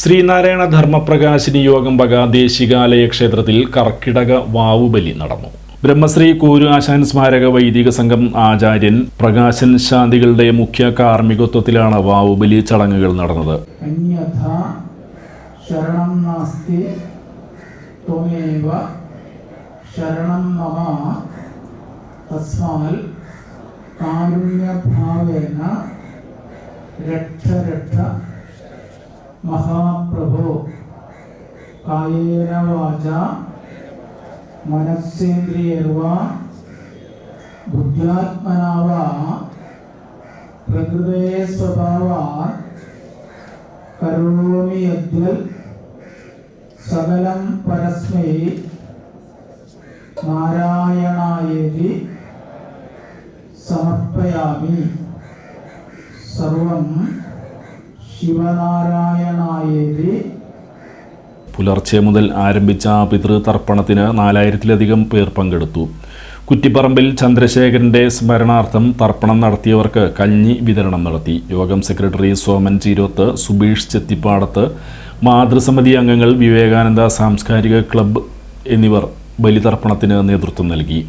ശ്രീനാരായണ ധർമ്മപ്രകാശിനി യോഗം വക ദേശികാലയ ക്ഷേത്രത്തിൽ കർക്കിടക വാവുബലി നടന്നു. ബ്രഹ്മശ്രീ കൂരാശാൻ സ്മാരക വൈദിക സംഘം ആചാര്യൻ പ്രകാശൻ ശാന്തികളുടെ മുഖ്യ കാർമ്മികത്വത്തിലാണ് വാവുബലി ചടങ്ങുകൾ നടന്നത്. കാരുണ്യഭാവേന രക്ഷ മഹാപ്രഭോ. കായേനവാച മനസ്സേന്ദ്രിയർവാ ബുദ്ധ്യാത്മനാവാ ബുദ്ധ്യാത്മനാവ സ്വഭാവാ കരോമി അദ്വൽ സകലം പരസ്മൈ നാരായണായേതി സമർപ്പയാമി. സർവം ശിവനാരായണായേതി. പുലർച്ചെ മുതൽ ആരംഭിച്ച പിതൃതർപ്പണത്തിന് നാലായിരത്തിലധികം പേർ പങ്കെടുത്തു. കുറ്റിപ്പറമ്പിൽ ചന്ദ്രശേഖരന്റെ സ്മരണാർത്ഥം തർപ്പണം നടത്തിയവർക്ക് കഞ്ഞി വിതരണം നടത്തി. യോഗം സെക്രട്ടറി സോമൻ ചീരോത്ത് സുബീഷ് ചെത്തിപ്പാടത്ത് മാതൃസമിതി അംഗങ്ങൾ വിവേകാനന്ദ സാംസ്കാരിക ക്ലബ്ബ് എന്നിവർ ബലിതർപ്പണത്തിന് നേതൃത്വം നൽകി.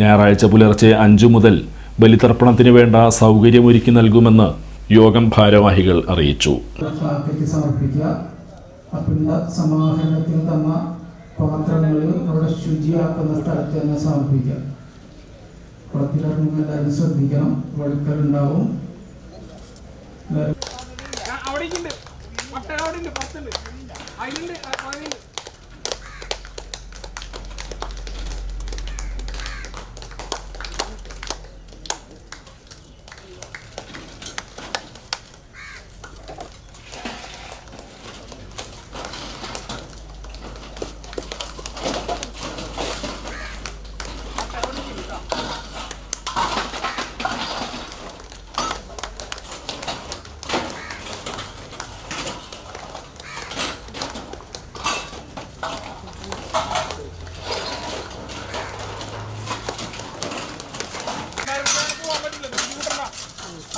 ഞായറാഴ്ച പുലർച്ചെ അഞ്ചു മുതൽ ബലിതർപ്പണത്തിന് വേണ്ട സൗകര്യമൊരുക്കി നൽകുമെന്ന് യോഗം ഭാരവാഹികൾ അറിയിച്ചു. സമാഹരണത്തിന് തന്ന പാത്രങ്ങൾ അവിടെ ശുചിയാക്കുന്ന സ്ഥലത്ത് തന്നെ സമർപ്പിക്കുക. കുളത്തിലിറങ്ങുമ്പോൾ എല്ലാവരും ശ്രദ്ധിക്കണം. വഴുക്കലുണ്ടാവും. അവിടേക്കുണ്ട് അവിടെ ഉണ്ട്.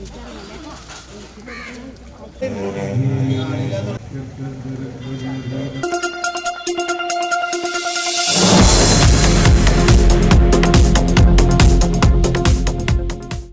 ありがとう。